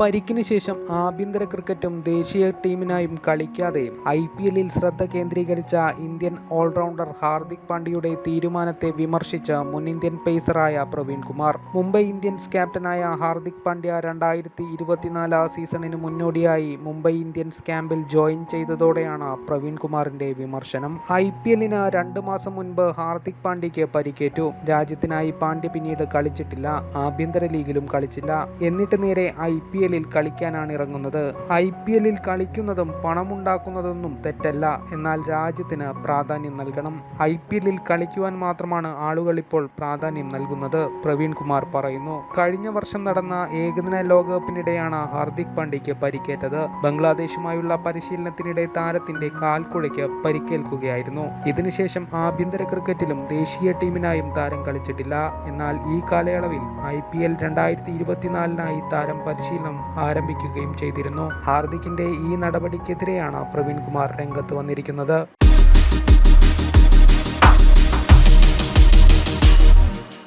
പരിക്കിന് ശേഷം ആഭ്യന്തര ക്രിക്കറ്റും ദേശീയ ടീമിനായും കളിക്കാതെ ഐ പി എല്ലിൽ ശ്രദ്ധ കേന്ദ്രീകരിച്ച ഇന്ത്യൻ ഓൾറൗണ്ടർ ഹാർദിക് പാണ്ഡ്യയുടെ തീരുമാനത്തെ വിമർശിച്ച മുൻ ഇന്ത്യൻ പേസറായ പ്രവീൺ കുമാർ. മുംബൈ ഇന്ത്യൻസ് ക്യാപ്റ്റനായ ഹാർദിക് പാണ്ഡ്യ രണ്ടായിരത്തി ഇരുപത്തിനാല് സീസണിന് മുന്നോടിയായി മുംബൈ ഇന്ത്യൻസ് ക്യാമ്പിൽ ജോയിൻ ചെയ്തതോടെയാണ് പ്രവീൺ കുമാറിന്റെ വിമർശനം. ഐ പി എല്ലിന് രണ്ട് മാസം മുൻപ് ഹാർദിക് പാണ്ഡ്യയ്ക്ക് പരിക്കേറ്റു. രാജ്യത്തിനായി പാണ്ഡ്യ പിന്നീട് കളിച്ചിട്ടില്ല. ആഭ്യന്തര ലീഗിലും കളിച്ചില്ല. എന്നിട്ട് നേരെ ഐ പി എല്ലിൽ കളിക്കാനാണ് ഇറങ്ങുന്നത്. ഐ പി എല്ലിൽ കളിക്കുന്നതും പണമുണ്ടാക്കുന്നതൊന്നും തെറ്റല്ല. എന്നാൽ രാജ്യത്തിന് പ്രാധാന്യം നൽകണം. ഐ പി എല്ലിൽ കളിക്കുവാൻ മാത്രമാണ് ആളുകൾ ഇപ്പോൾ പ്രാധാന്യം നൽകുന്നത് പ്രവീൺ കുമാർ പറയുന്നു. കഴിഞ്ഞ വർഷം നടന്ന ഏകദിന ലോകകപ്പിനിടെയാണ് ഹാർദിക് പാണ്ഡ്യയ്ക്ക് പരിക്കേറ്റത്. ബംഗ്ലാദേശുമായുള്ള പരിശീലനത്തിനിടെ താരത്തിന്റെ കാൽക്കുഴയ്ക്ക് പരിക്കേൽക്കുകയായിരുന്നു. ഇതിനുശേഷം ആഭ്യന്തര ക്രിക്കറ്റിലും ദേശീയ ടീമിനായും താരം കളിച്ചിട്ടില്ല. എന്നാൽ ഈ കാലയളവിൽ ഐ പി എൽ രണ്ടായിരത്തി ഇരുപത്തിനാലിനായി താരം പരിശീലനം ആരംഭിക്കുകയും ചെയ്തിരുന്നു. ഹാർദിക്കിന്റെ ഈ നടപടിക്കെതിരെയാണ് പ്രവീൺ കുമാർ രംഗത്ത് വന്നിരിക്കുന്നത്.